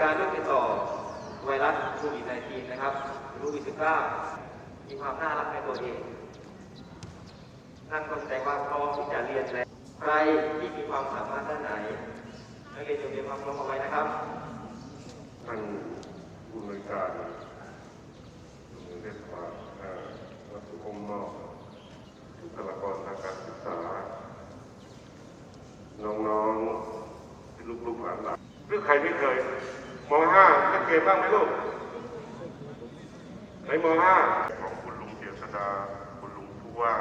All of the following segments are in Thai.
ด้วยสถานการโรคติดต่อไวรัสโควิด -19 นะครับหรือโควิด -19 มีความน่ารักในตัวเองนั่นก็แสดงว่าพร้อมที่จะเรียนแล้วใครที่มีความสามารถด้านไหนนักเรียนจงเตรียมความพร้อมเอาไว้นะครับทานผู้อำนวยการโรงเรียนเทศบาลเอ่อวัดสุขมนอกบุคลากรทางการศึกษา น้องๆลูกๆหลานๆหรือใครไม่เคย เล่นเกมบ้างไหมลูกในมห้าของคุณลุงเจษดา คุณลุงผู้ว่า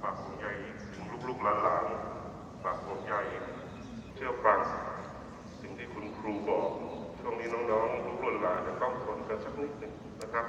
ฝากห่วงใยถึงลูกๆหลานๆฝากห่วงใยเชื่อฟังสิ่งที่คุณครูบอก ช่วงนี้น้องๆลูกหลานจะต้องทนกันสักนิดหนึ่งนะครับ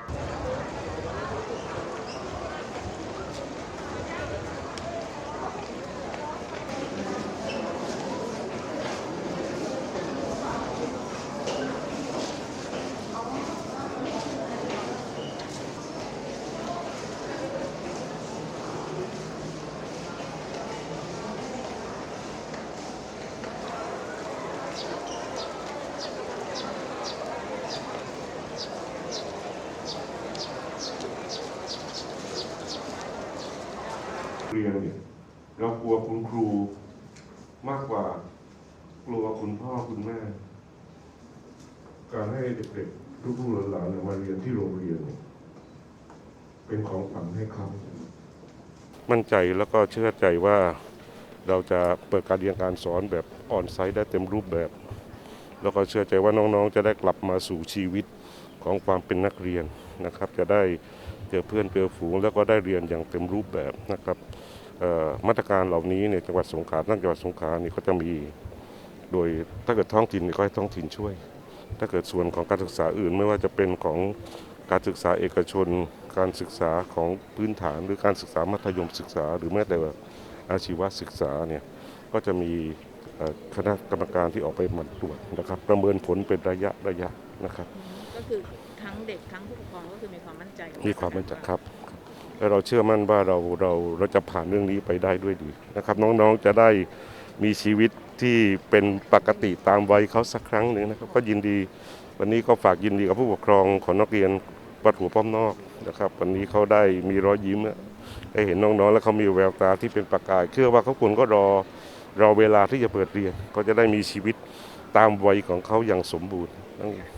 เรียนเนี่ยเรากลัวคุณครูมากกว่ากลัวคุณพ่อคุณแม่ การให้เด็กๆลูกๆหลานๆมาเรียนที่โรงเรียนเนี่ยเป็นของขวัญให้เขามั่นใจแล้วก็เชื่อใจว่าเราจะเปิดการเรียนการสอนแบบออนไซต์ได้เต็มรูปแบบ แล้วก็เชื่อใจว่าน้องๆ จะได้กลับมาสู่ชีวิตของความเป็นนักเรียนนะครับ จะได้เจอเพื่อนเจอฝูงแล้วก็ได้เรียนอย่างเต็มรูปแบบนะครับ มาตรการเหล่านี้เนี่ยจังหวัดสงขลาทั้งจังหวัดสงขลานี่เขาจะมี โดยถ้าเกิดท้องถิ่นเนี่ยก็ให้ท้องถิ่นช่วย ถ้าเกิดส่วนของการศึกษาอื่นไม่ว่าจะเป็นของการศึกษาเอกชน การศึกษาของพื้นฐานหรือการศึกษามัธยมศึกษา หรือแม้แต่อาชีวศึกษาเนี่ยก็จะมีเอ่อคณะกรรมการที่ออกไปหมันตรวจนะครับ ประเมินผลเป็นระยะระยะนะครับ ก็คือทั้งเด็กทั้งผู้ปกครองก็คือมีความมั่นใจกับมีความมั่นใจครับครับ และเราเชื่อมั่นว่าเราเราเราจะผ่านเรื่องนี้ไปได้ด้วยดีนะครับ น้องๆจะได้มีชีวิตที่เป็นปกติตามวัยเขาสักครั้งหนึ่งนะครับ ก็ยินดีวันนี้ก็ฝากยินดีกับผู้ปกครองของนักเรียนวัดหัวป้อมนอกนะครับ วันนี้เขาได้มีรอยยิ้มอะได้เห็นน้องๆ แล้วเขามีแววตาที่เป็นประกายเชื่อว่าเขาควรก็รอรอเวลาที่จะเปิดเรียนเขาจะได้มีชีวิตตามวัยของเขาอย่างสมบูรณ์นั่นเอง